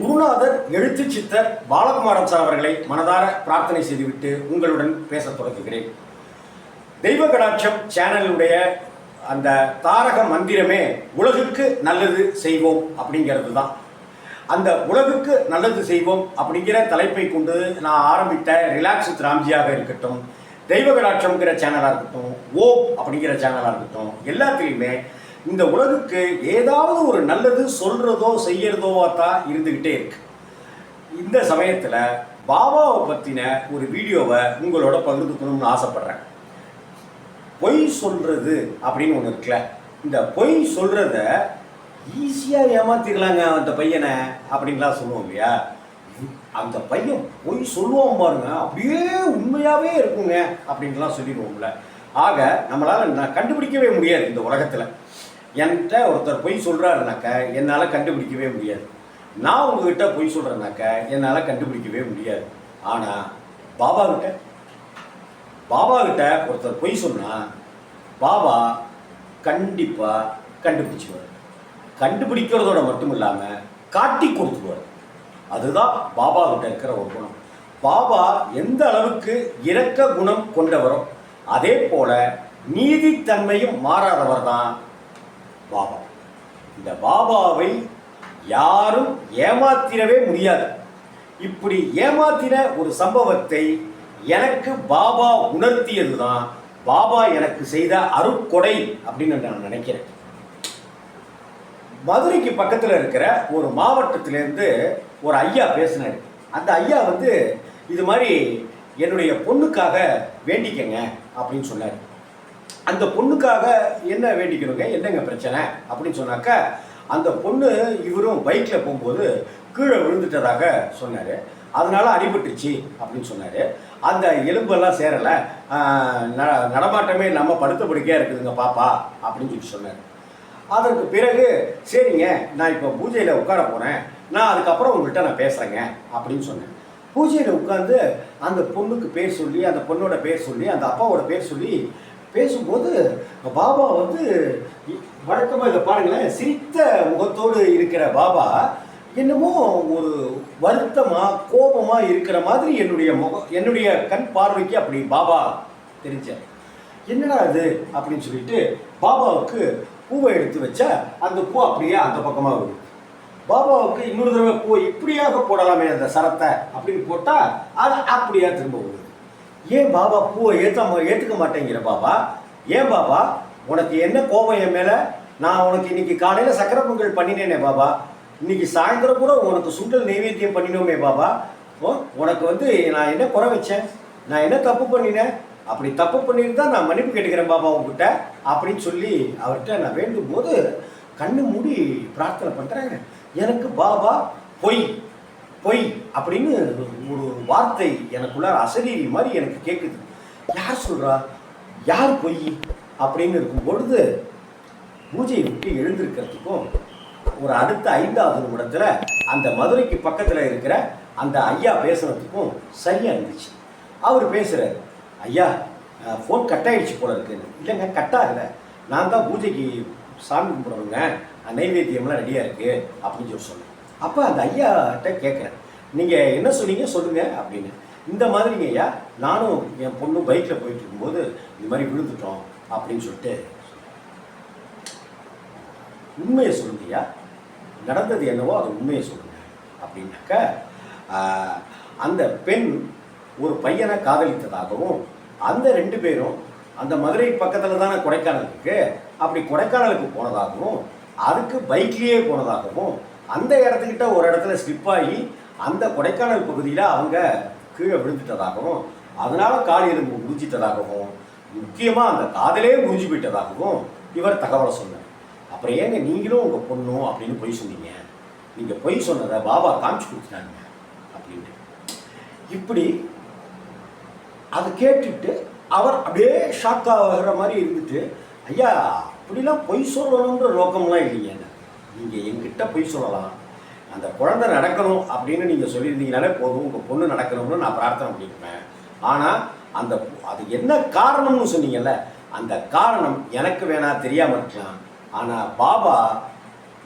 குருநாதர் எழுத்து சித்தர் பாலகுமாரன் சார் அவர்களை மனதார பிரார்த்தனை செய்துவிட்டு உங்களுடன் பேசத் தொடங்குகிறேன். தெய்வ கடாட்சம் சேனலுடைய அந்த தாரக மந்திரமே உலகுக்கு நல்லது செய்வோம் அப்படிங்கிறது தான் அந்த உலகுக்கு நல்லது செய்வோம் அப்படிங்கிற தலைப்பை கொண்டு நான் ஆரம்பித்த ரிலாக்ஸ் ராம்ஜியாக இருக்கட்டும் தெய்வ கடாட்சம்ங்கிற சேனலாக இருக்கட்டும் ஓம் அப்படிங்கிற சேனலாக இருக்கட்டும் எல்லாத்துலேயுமே இந்த உலகுக்கு ஏதாவது ஒரு நல்லது சொல்கிறதோ செய்யறதோவா தான் இருந்துக்கிட்டே இருக்கு. இந்த சமயத்தில் பாபாவை பற்றின ஒரு வீடியோவை உங்களோட பகிர்ந்துக்கணும்னு ஆசைப்பட்றேன். பொய் சொல்கிறது அப்படின்னு ஒன்று இருக்குல்ல இந்த பொய் சொல்கிறத ஈஸியாக ஏமாத்திடலாங்க அந்த பையனை அப்படின்லாம் சொல்லுவோம் இல்லையா? அந்த பையன் பொய் சொல்லுவான் பாருங்க அப்படியே உண்மையாகவே இருக்குங்க அப்படின்லாம் சொல்லிடுவோம்ல. ஆக நம்மளால் நான் கண்டுபிடிக்கவே முடியாது இந்த உலகத்தில். என்கிட்ட ஒருத்தர் பொய் சொல்கிறாருனாக்க என்னால் கண்டுபிடிக்கவே முடியாது. நான் உங்ககிட்ட பொய் சொல்கிறேனாக்க என்னால் கண்டுபிடிக்கவே முடியாது. ஆனால் பாபாவிட்ட பாபாக்கிட்ட ஒருத்தர் பொய் சொன்னால் பாபா கண்டிப்பாக கண்டுபிடிச்சிடுவார் கண்டுபிடிக்கிறதோட மட்டும் இல்லாமல் காட்டி கொடுத்துருவார். அதுதான் பாபா இருக்கிற ஒரு குணம். பாபா எந்த அளவுக்கு இரக்க குணம் கொண்டவரோ அதே போல நீதித்தன்மையும் மாறாதவர் தான் பாபா. இந்த பாபாவை யாரும் ஏமாத்திடவே முடியாது. இப்படி ஏமாத்தின ஒரு சம்பவத்தை எனக்கு பாபா உணர்த்தியது தான் பாபா எனக்கு செய்த அருட்கொடை அப்படின்னு நான் நினைக்கிறேன். மதுரைக்கு பக்கத்தில் இருக்கிற ஒரு மாவட்டத்திலேருந்து ஒரு ஐயா பேசினார். அந்த ஐயா வந்து இது மாதிரி என்னுடைய பொண்ணுக்காக வேண்டிக்கங்க அப்படின்னு சொன்னார். அந்த பொண்ணுக்காக என்ன வேண்டிக்கணுங்க என்னங்க பிரச்சனை? அப்படின்னு சொன்னாக்க அந்த பொண்ணு இவரும் பைக்கில் போகும்போது கீழே விழுந்துட்டதாக சொன்னார். அதனால் அடிபட்டுச்சு அப்படின்னு சொன்னார். அந்த எலும்பெல்லாம் சேரலை. நடமாட்டமே நம்ம படுத்த படுக்கையாக இருக்குதுங்க பாப்பா அப்படின்னு சொல்லி சொன்னார். அதற்கு பிறகு சரிங்க நான் இப்போ பூஜையில் உட்கார போகிறேன் நான் அதுக்கப்புறம் உங்கள்கிட்ட நான் பேசுகிறேங்க அப்படின்னு சொன்னேன் பூஜையில் உட்காந்து அந்த பொண்ணுக்கு பேர் சொல்லி அந்த பொண்ணோட பேர் சொல்லி அந்த அப்பாவோட பேர் சொல்லி பேசும்போது பாபா வந்து வழக்கமாக இதை பாருங்களேன் சிரித்த முகத்தோடு இருக்கிற பாபா என்னமோ ஒரு வருத்தமாக கோபமாக இருக்கிற மாதிரி என்னுடைய முகம் என்னுடைய கண் பார்வைக்கு அப்படி பாபா தெரிஞ்சார். என்னடா இது? அப்படின்னு சொல்லிட்டு பாபாவுக்கு பூவை எடுத்து வச்சா அந்த பூ அப்படியே அந்த பக்கமாக விழுது பாபாவுக்கு இன்னொரு தடவை பூ இப்படியாக போடலாமே அந்த சரத்தை அப்படின்னு போட்டால் அது அப்படியே திரும்ப விழுது ஏன் பாபா பூவை ஏற்ற ஏற்றுக்க மாட்டேங்கிற பாபா? ஏன் பாபா? உனக்கு என்ன கோபம் என் மேலே? நான் உனக்கு இன்னைக்கு காலையில் சக்கரை பொங்கல் பண்ணினேனே பாபா. இன்னைக்கு சாயந்தரம் கூட உனக்கு சுண்டல் நைவேத்தியம் பண்ணினோமே பாபா. ஓ உனக்கு வந்து நான் என்ன குறை வச்சேன்? நான் என்ன தப்பு பண்ணினேன்? அப்படி தப்பு பண்ணியிருந்தா நான் மன்னிப்பு கேட்டுக்கிறேன் பாபா உங்ககிட்ட அப்படின்னு சொல்லி அவர்கிட்ட நான் வேண்டும் போது கண்ணு மூடி பிரார்த்தனை பண்ணுறேன் எனக்கு பாபா பொய் பொய். அப்படின்னு ஒரு வார்த்தை எனக்குள்ளார அசரீரி மாதிரி எனக்கு கேட்குது யார் சொல்றா? யார் பொய்? அப்படின்னு இருக்கும் பொழுது பூஜையை விட்டு எழுந்திருக்கிறதுக்கும் ஒரு அடுத்த ஐந்தாவது நிமிடத்தில் அந்த மதுரைக்கு பக்கத்தில் இருக்கிற அந்த ஐயா பேசுறதுக்கும் சரியாக இருந்துச்சு. அவர் பேசுகிறார் ஐயா ஃபோன் கட் ஆயிடுச்சு போல இருக்கு இல்லைங்க கட் ஆகலை. நான் தான் பூஜைக்கு சாமி கும்பிடுறவங்க நைவேத்தியம்லாம் ரெடியாக இருக்குது அப்படின்னு சொல்லி சொன்னேன் அப்போ அந்த ஐயாட்ட கேட்குறேன் நீங்கள் என்ன சொன்னீங்க சொல்லுங்கள் அப்படின்னு. இந்த மாதிரிங்க ஐயா நானும் என் பொண்ணும் பைக்கில் போயிட்டு இருக்கும்போது இது மாதிரி விழுந்துட்டோம் அப்படின்னு சொல்லிட்டு உண்மையை சொல்லுங்கய்யா நடந்தது என்னவோ அது உண்மையை சொல்லுங்க அப்படின்னாக்க அந்த பெண் ஒரு பையனை காதலித்ததாகவும் அந்த ரெண்டு பேரும் அந்த மதுரை பக்கத்தில் தானே கொடைக்கானலுக்கு அப்படி கொடைக்கானலுக்கு போனதாகவும் அதுக்கு பைக்லேயே போனதாகவும் அந்த இடத்துக்கிட்ட ஒரு இடத்துல ஸ்லிப் ஆகி அந்த கொடைக்கானல் பகுதியில் அவங்க கீழே விழுந்துட்டதாகவும் அதனால் கால் எலும்பு முடிஞ்சிட்டதாகவும் முக்கியமாக அந்த காதலே முடிஞ்சு போயிட்டதாகவும் இவர் தகவலை சொன்னார். அப்புறம் ஏங்க நீங்களும் உங்கள் பொண்ணும் அப்படின்னு பொய் சொன்னீங்க. நீங்கள் பொய் சொன்னதை பாபா காமிச்சு கொடுத்துட்டாங்க அப்படின்ட்டு. இப்படி அதை கேட்டுட்டு அவர் அப்படியே ஷாக் ஆகிற மாதிரி இருந்துட்டு ஐயா அப்படிலாம் பொய் சொல்லணுன்ற நோக்கம்லாம் இல்லைங்க நீங்கள் எங்கிட்ட பொய் சொல்லலாம். அந்த குழந்தை நடக்கணும் அப்படின்னு நீங்கள் சொல்லியிருந்தீங்கனாலே போதும் உங்கள் பொண்ணு நடக்கணும்னு நான் பிரார்த்தனை பண்ணியிருப்பேன். ஆனால் அந்த அது என்ன காரணம்னு சொன்னீங்கல்ல அந்த காரணம் எனக்கு வேணா தெரியாமல் இருக்கலாம். ஆனால் பாபா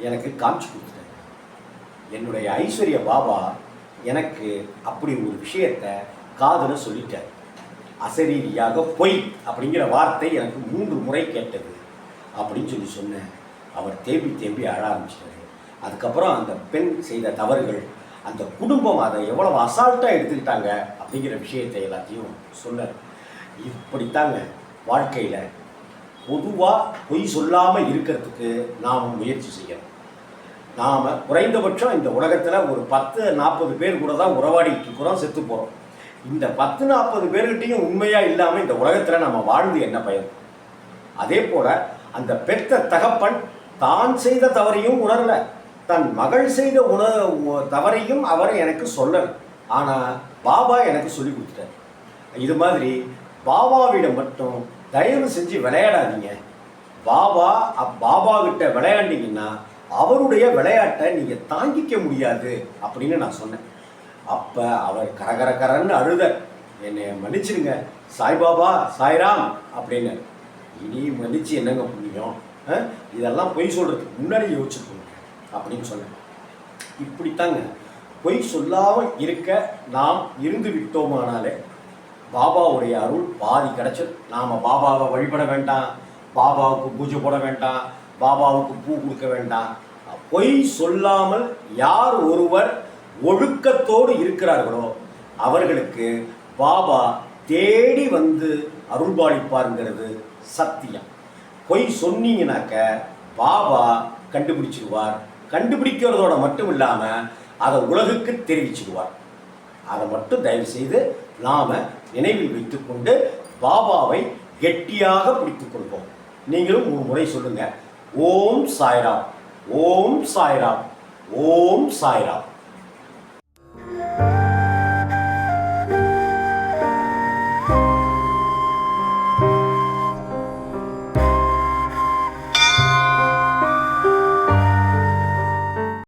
எனக்கு காமிச்சு கொடுத்துட்டாரு. என்னுடைய ஐஸ்வர்ய பாபா எனக்கு அப்படி ஒரு விஷயத்த காதுல சொல்லிட்டார். அசரீரியாக பொய் அப்படிங்கிற வார்த்தை எனக்கு மூன்று முறை கேட்டது. அப்படின்னு சொல்லி சொன்னேன். அவர் தேம்பி தேம்பி அழ ஆரம்பிச்சிட்டாரு. அதுக்கப்புறம் அந்த பெண் செய்த தவறுகள் அந்த குடும்பம் அதை எவ்வளவு அசால்ட்டாக எடுத்துக்கிட்டாங்க அப்படிங்கிற விஷயத்தை எல்லாத்தையும் சொல்ல இப்படித்தாங்க வாழ்க்கையில். பொதுவாக பொய் சொல்லாமல் இருக்கிறதுக்கு நாம் முயற்சி செய்யணும். நாம் குறைந்தபட்சம் இந்த உலகத்தில் ஒரு பத்து நாற்பது பேர் கூட தான் உறவாடிட்டு இருக்கிறோம் செத்து போகிறோம் இந்த பத்து நாற்பது பேர்கிட்டையும் உண்மையாக இல்லாமல் இந்த உலகத்தில் நம்ம வாழ்ந்து என்ன பயன்? அதே போல் அந்த பெத்த தகப்பன் தான் செய்த தவறையும் உணரல. தன் மகள் செய்த உண தவறையும் அவர் எனக்கு சொல்லல. ஆனால் பாபா எனக்கு சொல்லி கொடுத்துட்டார். இது மாதிரி பாபாவிடம் மட்டும் தயவு செஞ்சு விளையாடாதீங்க. பாபா அப் பாபா கிட்ட விளையாண்டிங்கன்னா அவருடைய விளையாட்டை நீங்கள் தாங்கிக்க முடியாது அப்படின்னு நான் சொன்னேன். அப்போ அவர் கரகர கரன்னு என்னை மன்னிச்சிடுங்க. சாய்பாபா சாய்ராம் அப்படின்னு. இனி மன்னிச்சு என்னங்க புண்ணியம்? இதெல்லாம் பொய் சொல்கிறதுக்கு முன்னாடி யோசிச்சுக்கோங்க. அப்படின்னு சொன்னேன். இப்படித்தாங்க. பொய் சொல்லாமல் இருக்க நாம் இருந்து விட்டோமானாலே பாபாவுடைய அருள் பாதி கிடைச்சது. நாம் பாபாவை வழிபட வேண்டாம் பாபாவுக்கு பூஜை போட வேண்டாம் பாபாவுக்கு பூ கொடுக்க வேண்டாம். பொய் சொல்லாமல் யார் ஒருவர் ஒழுக்கத்தோடு இருக்கிறார்களோ அவர்களுக்கு பாபா தேடி வந்து அருள்பாளிப்பாருங்கிறது சத்தியம். பொய் சொன்னீங்கனாக்க பாபா கண்டுபிடிச்சிடுவார் கண்டுபிடிக்கிறதோட மட்டும் இல்லாமல் அதை உலகுக்கு தெரிவிச்சிடுவார். அதை மட்டும் தயவு செய்து நாம நினைவில் வைத்துக்கொண்டு பாபாவை கெட்டியாக பிடித்துக் கொள்வோம். நீங்களும் ஒரு முறை சொல்லுங்க ஓம் சாய்ராம் ஓம் சாய்ராம் ஓம் சாய்ராம்.